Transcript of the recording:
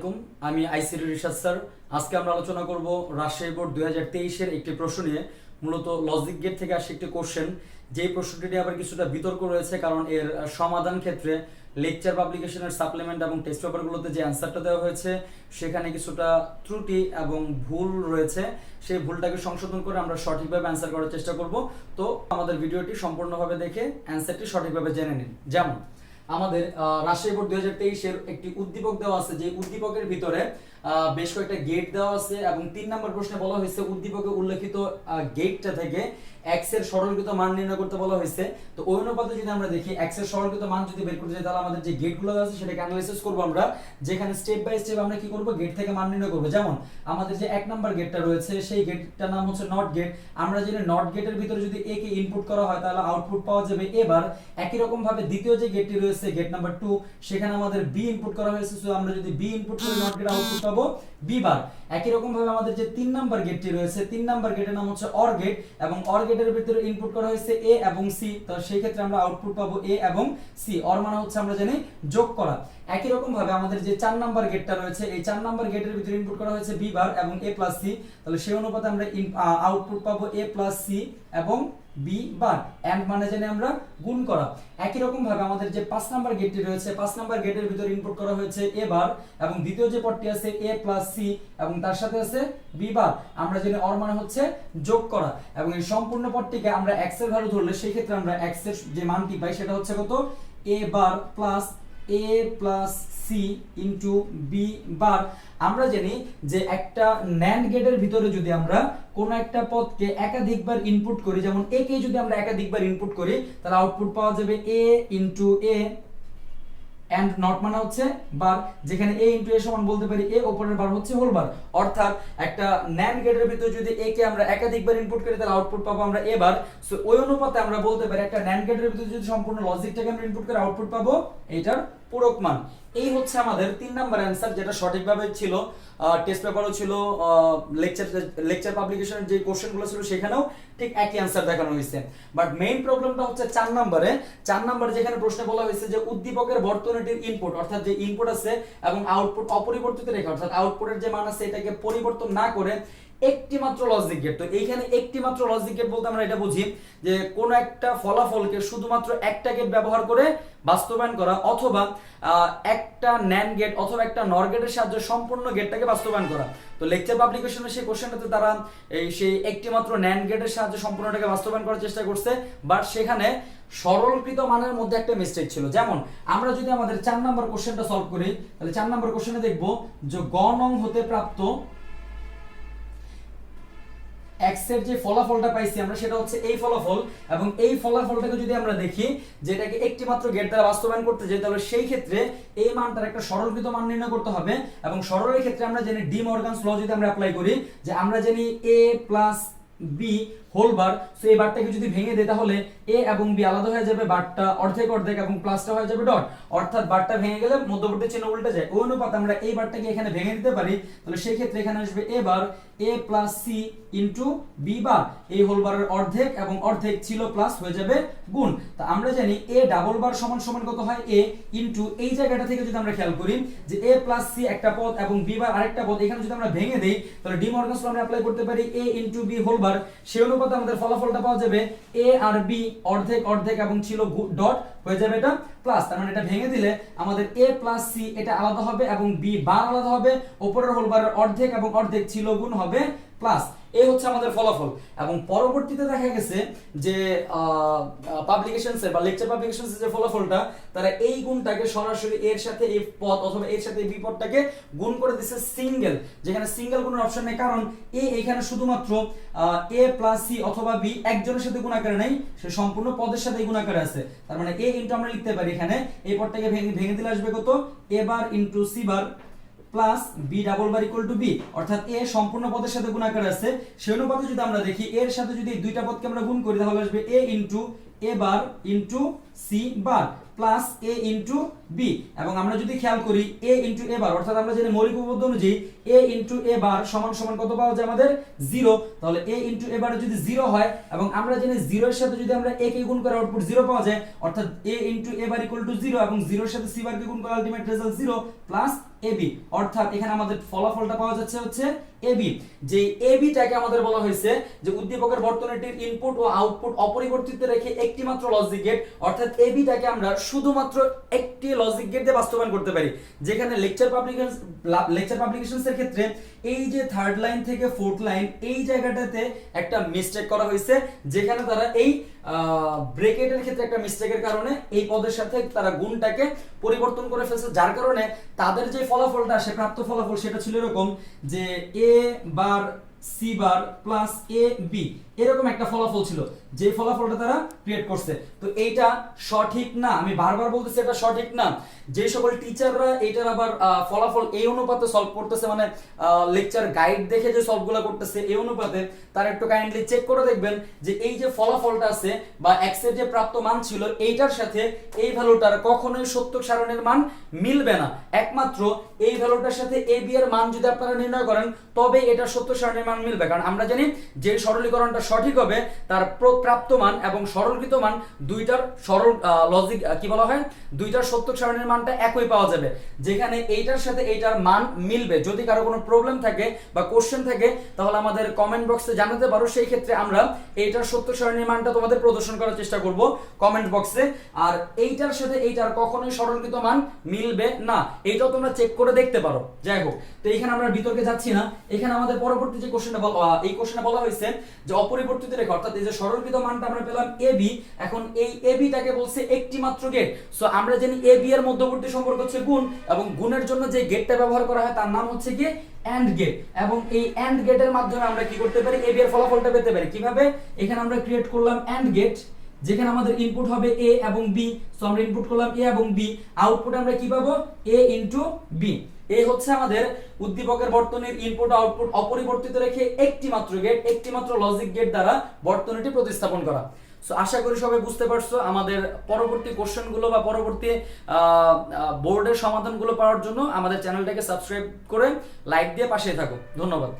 আলাইকুম। আমি ICD research sir. আজকে আমরা আলোচনা করব রাজশাহী বোর্ড দুই হাজার তেইশের একটি প্রশ্ন নিয়ে। মূলত লজিক গেট থেকে আসে একটি কোশ্চেন যেই প্রশ্নটি নিয়ে আবার কিছুটা বিতর্ক রয়েছে, কারণ এর সমাধান ক্ষেত্রে লেকচার পাবলিকেশনের সাপ্লিমেন্ট এবং টেস্ট পেপারগুলোতে যে অ্যান্সারটা দেওয়া হয়েছে, সেখানে কিছুটা ত্রুটি এবং ভুল রয়েছে। সেই ভুলটাকে সংশোধন করে আমরা সঠিকভাবে অ্যান্সার করার চেষ্টা করব। তো আমাদের ভিডিওটি সম্পূর্ণভাবে দেখে অ্যান্সারটি সঠিকভাবে জেনে নিন। যেমন আমাদের রাজশাহী বোর্ড দুই একটি উদ্দীপক দেওয়া আছে যে উদ্দীপকের ভিতরে বেশ কয়েকটা গেট দেওয়া আছে এবং তিন নম্বর প্রশ্নে বলা হয়েছে, উদ্দীপকে উল্লেখিত গেটটা থেকে এক্সের সরলীকৃত মান নির্ণয় করতে বলা হয়েছে। তো ওই অনুপাতে যদি আমরা দেখি এক্সের সরলীকৃত মান যদি বের করতে যাই, তাহলে আমাদের যে গেটগুলো আছে, সেটাকে অ্যানালাইসিস করব আমরা, যেখানে স্টেপ বাই স্টেপ আমরা কি করব? গেট থেকে মান নির্ণয় করব। যেমন, আমাদের যে এক নাম্বার গেটটা রয়েছে, সেই গেটটার নাম হচ্ছে নট গেট আমরা জানি নট গেটের ভিতরে যদি এ কে ইনপুট করা হয়, তাহলে আউটপুট পাওয়া যাবে। এবার, একই রকম ভাবে দ্বিতীয় যে গেটটি রয়েছে গেট নাম্বার টু সেখানে আমাদের বি ইনপুট করা হয়েছে। সো আমরা যদি বি ইনপুট করি নট গেট আউটপুট পাবো। বি বার একই রকম ভাবে আমাদের যে তিন নাম্বার গেটটি রয়েছে, তিন নাম্বার গেটের নাম হচ্ছে অর গেট এবং অর গেটের ভিতরে ইনপুট করা হয়েছে এ এবং সি তো সেই ক্ষেত্রে আমরা আউটপুট পাবো এ এবং সি অর মানে হচ্ছে আমরা জানি যোগ করা। একই রকম ভাবে আমাদের যে চার নাম্বার গেটটা রয়েছে, এই চার নাম্বার গেটের ভিতরে ইনপুট করা হয়েছে বি বার এবং এ প্লাস সি তাহলে সেই অনুপাতে আমরা আউটপুট পাবো এ প্লাস সি এবং বি বার এন্ড মানে জানি আমরা গুণ করা। একই রকম ভাবে আমাদের যে পাঁচ নাম্বার গেটটি রয়েছে, পাঁচ নাম্বার গেটের ভিতরে ইনপুট করা হয়েছে এ বার এবং দ্বিতীয় যে পদটি আছে এ প্লাস সি এবং তার সাথে আছে বি বার আমরা জানি অর মানে হচ্ছে যোগ করা। এবং এই সম্পূর্ণ পদটিকে আমরা এক্সের ভ্যালু ধরলে সেই ক্ষেত্রে আমরা এক্সের যে মানটি পাই সেটা হচ্ছে কত? A bar plus A plus C into B bar আমরা জানি যে একটা ন্যান্ড গেটের ভিতরে যদি আমরা কোনো একটা পদকে একাধিকবার ইনপুট করি, যেমন এ কে যদি আমরা একাধিকবার ইনপুট করি, তাহলে আউটপুট পাওয়া যাবে A into A and not মানে হচ্ছে বার যেখানে এ ইনটু এ সমান বলতে পারি এ ওপরের বার হচ্ছে হোল বার অর্থাৎ একটা ন্যান্ড গেটের ভিতরে যদি এ কে আমরা একাধিকবার ইনপুট করি, তাহলে আউটপুট পাবো আমরা এ বার সো ওই অনুপাতে আমরা বলতে পারি, একটা ন্যান্ড গেটের ভিতরে যদি সম্পূর্ণ লজিকটাকে আমরা ইনপুট করে আউটপুট পাবো এটার পূরক মান এই হচ্ছে আমাদের তিন নাম্বার অ্যান্সার যেটা সঠিকভাবে ছিল টেস্ট পেপারও ছিল লেকচার লেকচার পাবলিকেশনের যে কোশ্চেনগুলো ছিল সেখানেও ঠিক একই অ্যান্সার দেখানো হয়েছে। বাট মেইন প্রবলেমটা হচ্ছে চার নম্বরে। চার নম্বরে যেখানে প্রশ্নে বলা হয়েছে যে উদ্দীপকের বর্তনীটির ইনপুট অর্থাৎ যে ইনপুট আছে এবং আউটপুট অপরিবর্তিত রেখে, অর্থাৎ আউটপুটের যে মান আছে এটাকে পরিবর্তন না করে একটি মাত্র লজিক গেট তো এইখানে একটি মাত্র লজিক গেট বলতে আমরা এটা বুঝি যে কোন একটা ফলাফলকে শুধুমাত্র একটা গেট ব্যবহার করে বাস্তবায়ন করা অথবা একটা ন্যান্ড গেট অথবা একটা নর গেটের সাহায্যে সম্পূর্ণ গেটটাকে বাস্তবায়ন করা। তো লেকচার পাবলিকেশনের সেই কোশ্চেনটাতে তারা এই সেই একটি মাত্র ন্যান্ড গেটের সাহায্যে সম্পূর্ণটাকে বাস্তবায়ন করার চেষ্টা করছে বাট সেখানে সরলকৃত মানের মধ্যে একটা মিস্টেক ছিল। যেমন, আমরা যদি আমাদের চার নম্বর কোশ্চেনটা সলভ করি, তাহলে চার নম্বর কোশ্চেনে দেখব যে গ নং হতে প্রাপ্ত এক্স যে ফলাফলটা পাইছি আমরা, সেটা হচ্ছে এই ফলাফল। এবং এই ফলাফলটাকে যদি আমরা দেখি, যেটাকে একটি মাত্র গেট দ্বারা বাস্তবায়ন করতে যাই, তাহলে সেই ক্ষেত্রে এই মানটার একটা সরলকৃত মান নির্ণয় করতে হবে। এবং সরলের ক্ষেত্রে আমরা জানি ডি মর্গানস ল যদি আমরা অ্যাপ্লাই করি, যে আমরা জানি A plus B whole bar so এই বারটাকে যদি ভেঙে দেই তাহলে এ এবং বি আলাদা হয়ে যাবে বারটা অর্ধেক অর্ধেক এবং প্লাসটা হয়ে যাবে ডট অর্থাৎ বারটা ভেঙে গেলে মধ্যবর্তী চিহ্ন উল্টে যায়। ওই অনুপাতে আমরা এই বারটাকে এখানে ভেঙে দিতে পারি, তাহলে সেই ক্ষেত্রে এখানে আসবে A bar A plus C into B bar এই হোল বারের অর্ধেক এবং অর্ধেক ছিল প্লাস হয়ে যাবে গুণ। তা আমরা জানি এ ডাবল বার সমান সমান কত হয়? এ ইন্টু এই জায়গাটা থেকে যদি আমরা খেয়াল করি যে এ প্লাস সি একটা পদ এবং বি বার আরেকটা পদ, এখানে যদি আমরা ভেঙে দেই, তাহলে ডি মর্গানস আমরা অ্যাপ্লাই করতে পারি A into B whole bar সেই অনুপাতে আমাদের ফলাফলটা পাওয়া যাবে এ আর বি অর্ধেক অর্ধেক এবং ছিল ডট হয়ে যাবে এটা প্লাস তার মানে এটা ভেঙে দিলে আমাদের এ প্লাস সি এটা আলাদা হবে এবং বি বার আলাদা হবে। ওপরের হোল বারের অর্ধেক এবং অর্ধেক ছিল গুণ হবে প্লাস এই হচ্ছে আমাদের ফলাফল। এবং পরবর্তীতে দেখা গেছে যে পাবলিকেশনসে বা লেকচার পাবলিকেশনসে যে ফলাফলটা, তারা এই গুণটাকে সরাসরি এর সাথে এই পদ অথবা এর সাথে এই বিপদটাকে গুণ করে দিচ্ছে সিঙ্গেল যেখানে সিঙ্গেল গুণের অপশন নেই। কারণ এ এখানে শুধুমাত্র এ প্লাস সি অথবা বি একজনের সাথে গুণ গুণাকারে নেই, সে সম্পূর্ণ পদের সাথে গুণাকারে আছে। তার মানে এ ইনটু আমরা লিখতে পারি এখানে, এই পদটাকে ভেঙে ভেঙে দিলে আসবে কত? A bar into C bar plus B double bar equal to B অর্থাৎ এ সম্পূর্ণ পদের সাথে গুণাকার আছে সেই অনুপাতে যদি আমরা দেখি এর সাথে যদি দুইটা পদকে আমরা গুণ করি, তাহলে আসবে A into A bar into C bar plus A into B এবং আমরা যদি খেয়াল করি এ ইনটু এ বার অর্থাৎ আমরা জানি মৌলিক উপপাদ্য অনুযায়ী এ ইনটু এ বার সমান সমান কত পাওয়া যায় আমাদের? জিরো তাহলে এ ইনটু এ বার যদি জিরো হয়, এবং আমরা জানি জিরোর সাথে যদি আমরা এ কে গুণ করে আউটপুট জিরো পাওয়া যায়, অর্থাৎ A into A bar equal to zero এবং জিরোর সাথে সি বারকে গুণ করে ultimate result zero plus AB অর্থাৎ এখানে আমাদের ফলাফলটা পাওয়া যাচ্ছে হচ্ছে এবি যে এবিটাকে আমাদের বলা হয়েছে যে উদ্দীপকের বর্তনীটির ইনপুট ও আউটপুট অপরিবর্তিত রেখে একটি মাত্র লজিক গেট অর্থাৎ এবিটাকে আমরা শুধুমাত্র একটি লজিক গেট দিয়ে বাস্তবায়ন করতে পারি। যেখানে লেকচার পাবলিকেশন লেকচার পাবলিকেশনস এর ক্ষেত্রে এই যে থার্ড লাইন থেকে ফোর্থ লাইন এই জায়গাটাতে একটা মিস্টেক করা হয়েছে, যেখানে তারা এই ব্রেকেটের ক্ষেত্রে একটা মিস্টেকের কারণে এই পদের সাথে তারা গুণটাকে পরিবর্তন করে ফেলছে। যার কারণে তাদের যে ফলাফলটা আসে প্রাপ্ত ফলাফল সেটা ছিল এরকম যে A bar C bar plus A B এরকম একটা ফলাফল ছিল। যে ফলাফলটা তারা ক্রিয়েট করছে। তো এইটা সঠিক না? আমি বারবার বলতেছি, এটা সঠিক না। যে সকল টিচাররা আবার ফলাফল এই অনুপাতে সলভ করতেছে মানে লেকচার গাইড দেখে যে সলভগুলো করতেছে এই অনুপাতে, তারা একটু কাইন্ডলি চেক করে দেখবেন যে এই যে ফলাফলটা আছে বা এক্সের যে প্রাপ্ত মান ছিল, এইটার সাথে এই ভ্যালুটার কখনোই সত্য সারণের মান মিলবে না। একমাত্র এই ভ্যালুটার সাথে এ বি এর মান যদি আপনারা নির্ণয় করেন তবে এটা সত্য সারণীর মান মিলবে। কারণ আমরা জানি যে সরলীকরণটা সঠিক হবে, তার প্রাপ্ত মান এবং সরলকৃত মান দুইটার সরল লজিক কি বলা হয়? দুইটার সত্য সারণীর মানটা একই পাওয়া যাবে। যেখানে এইটার সাথে এইটার মান মিলবে। যদি কারও কোনো প্রবলেম থাকে বা কোশ্চেন থাকে, তাহলে আমাদের কমেন্ট বক্সে জানাতে পারো। সেই ক্ষেত্রে আমরা এইটার সত্য সারণীর মানটা তোমাদের প্রদর্শন করার চেষ্টা করব কমেন্ট বক্সে আর এইটার সাথে এইটার কখনোই সরলকৃত মান মিলবে না। এইটাও তোমরা চেক করে দেখতে পারো। যাই হোক, তো এখানে আমরা বিতর্কে যাচ্ছি না। এখানে আমাদের পরবর্তী যে কোশ্চেনটা বলা এই কোশ্চেনে বলা হয়েছে যে অপরিবর্তিত রেখা অর্থাৎ এই যে সরলকৃত মানটা আমরা পেলাম এ এখন এই এ বলছে একটি মাত্র গেট সো আমরা জানি এ এর মধ্যবর্তী সম্পর্ক হচ্ছে গুণ, এবং গুণের জন্য যে গেটটা ব্যবহার করা হয় তার নাম হচ্ছে কি অ্যান্ড গেট এবং এই অ্যান্ড গেটের মাধ্যমে আমরা কি করতে পারি? এ এর ফলাফলটা পেতে পারি। কীভাবে? এখানে আমরা ক্রিয়েট করলাম অ্যান্ড গেট যেখানে আমাদের ইনপুট হবে এ এবং বি সো আমরা ইনপুট করলাম এ এবং বি আউটপুট আমরা কি পাবো? এ ইনটু বি এই হচ্ছে আমাদের উদ্দীপকের বর্তনীর ইনপুট আউটপুট অপরিবর্তিত রেখে একটি মাত্র গেট একটি মাত্র লজিক গেট দ্বারা বর্তনীটি প্রতিস্থাপন করা। সো আশা করি সবাই বুঝতে পারছ আমাদের পরবর্তী কোশ্চেনগুলো বা পরবর্তী বোর্ডের সমাধানগুলো পাওয়ার জন্য আমাদের চ্যানেলটাকে সাবস্ক্রাইব করে লাইক দিয়ে পাশে থাকো। ধন্যবাদ।